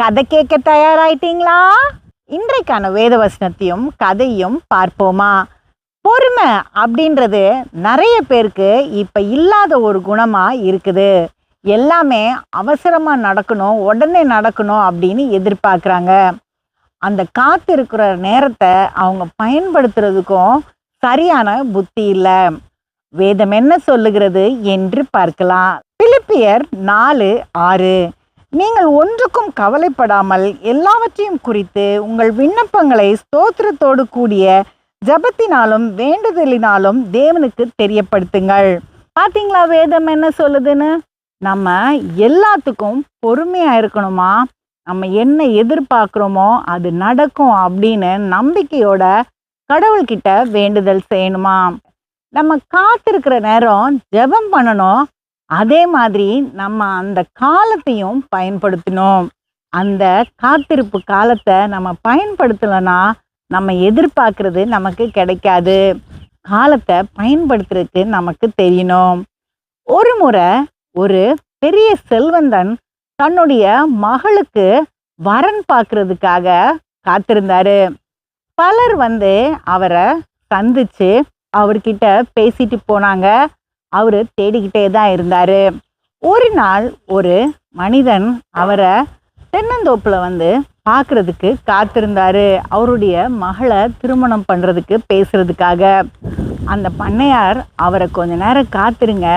கதை கேட்க தயாராயிட்டீங்களா? இன்றைக்கான வேத வசனத்தையும் கதையும் பார்ப்போமா? பொறுமை அப்படின்றது நிறைய பேருக்கு இப்போ இல்லாத ஒரு குணமாக இருக்குது. எல்லாமே அவசரமாக நடக்கணும் உடனே நடக்கணும் அப்படின்னு எதிர்பார்க்குறாங்க. அந்த காத்திருக்கிற நேரத்தை அவங்க பயன்படுத்துறதுக்கும் சரியான புத்தி இல்லை. வேதம் என்ன சொல்லுகிறது என்று பார்க்கலாம். பிலிப்பியர் நாலு ஆறு. நீங்கள் ஒன்றுக்கும் கவலைப்படாமல் எல்லாவற்றையும் குறித்து உங்கள் விண்ணப்பங்களை ஸ்தோத்திரத்தோடு கூடிய ஜபத்தினாலும் வேண்டுதலினாலும் தேவனுக்கு தெரியப்படுத்துங்கள். பார்த்தீங்களா வேதம் என்ன சொல்லுதுன்னு? நம்ம எல்லாத்துக்கும் பொறுமையாக இருக்கணுமா? நம்ம என்ன எதிர்பார்க்குறோமோ அது நடக்கும் அப்படின்னு நம்பிக்கையோட கடவுள்கிட்ட வேண்டுதல் செய்யணுமா? நம்ம காத்திருக்கிற நேரம் ஜெபம் பண்ணணும் அதே மாதிரி நம்ம அந்த காலத்தையும் பயன்படுத்தணும் அந்த காத்திருப்பு காலத்தை நம்ம பயன்படுத்தலைன்னா நம்ம எதிர்பார்க்கறது நமக்கு கிடைக்காது. காலத்தை பயன்படுத்துறதுக்கு நமக்கு தெரியணும். ஒரு முறை ஒரு பெரிய செல்வந்தன் தன்னுடைய மகளுக்கு வரன் பார்க்கறதுக்காக காத்திருந்தாரு. பலர் வந்து அவரை சந்திச்சு அவர்கிட்ட பேசிட்டு போனாங்க. அவர் தேடிக்கிட்டே தான் இருந்தார். ஒரு நாள் ஒரு மனிதன் அவரை தென்னந்தோப்பில் வந்து பார்க்குறதுக்கு காத்திருந்தாரு. அவருடைய மகளை திருமணம் பண்ணுறதுக்கு பேசுகிறதுக்காக அந்த பண்ணையார் அவரை கொஞ்ச நேரம் காத்திருங்க.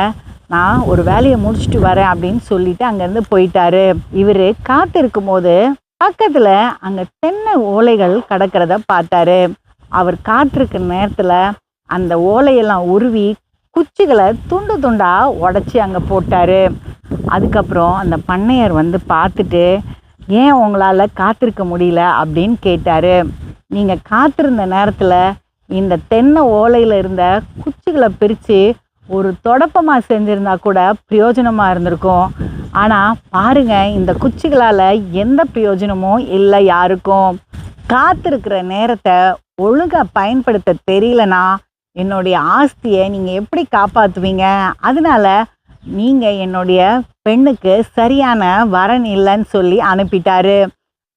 நான் ஒரு வேலையை முடிச்சுட்டு வரேன் அப்படின்னு சொல்லிட்டு அங்கேருந்து போயிட்டாரு. இவர் காத்திருக்கும் போது பக்கத்தில் அங்கே தென்னை ஓலைகள் கிடக்கிறத பார்த்தாரு. அவர் காத்திருக்க நேரத்தில் அந்த ஓலையெல்லாம் உருவி குச்சிகளை துண்டு துண்டாக உடச்சி அங்கே போட்டாரு. அதுக்கப்புறம் அந்த பண்ணையர் வந்து பார்த்துட்டு ஏன் உங்களால் காத்திருக்க முடியல? அப்படின்னு கேட்டார். நீங்கள் காத்திருந்த நேரத்தில் இந்த தென்னை ஓலையில் இருந்த குச்சிகளை பிரித்து ஒரு தொடப்பமாக செஞ்சுருந்தா கூட பிரயோஜனமாக இருந்திருக்கும். ஆனால் பாருங்கள் இந்த குச்சிகளால் எந்த பிரயோஜனமும் இல்லை யாருக்கும். காத்திருக்கிற நேரத்தை ஒழுங்காக பயன்படுத்த தெரியலனா என்னுடைய ஆஸ்தியை நீங்கள் எப்படி காப்பாற்றுவீங்க அதனால் நீங்கள் என்னுடைய பெண்ணுக்கு சரியான வரன் இல்லைன்னு சொல்லி அனுப்பிட்டாரு.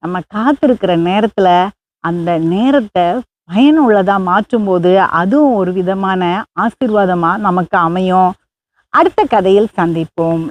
நம்ம காத்திருக்கிற நேரத்தில் அந்த நேரத்தை பயனுள்ளதாக மாற்றும்போது அதுவும் ஒரு விதமான ஆசீர்வாதமாக நமக்கு அமையும். அடுத்த கதையில் சந்திப்போம்.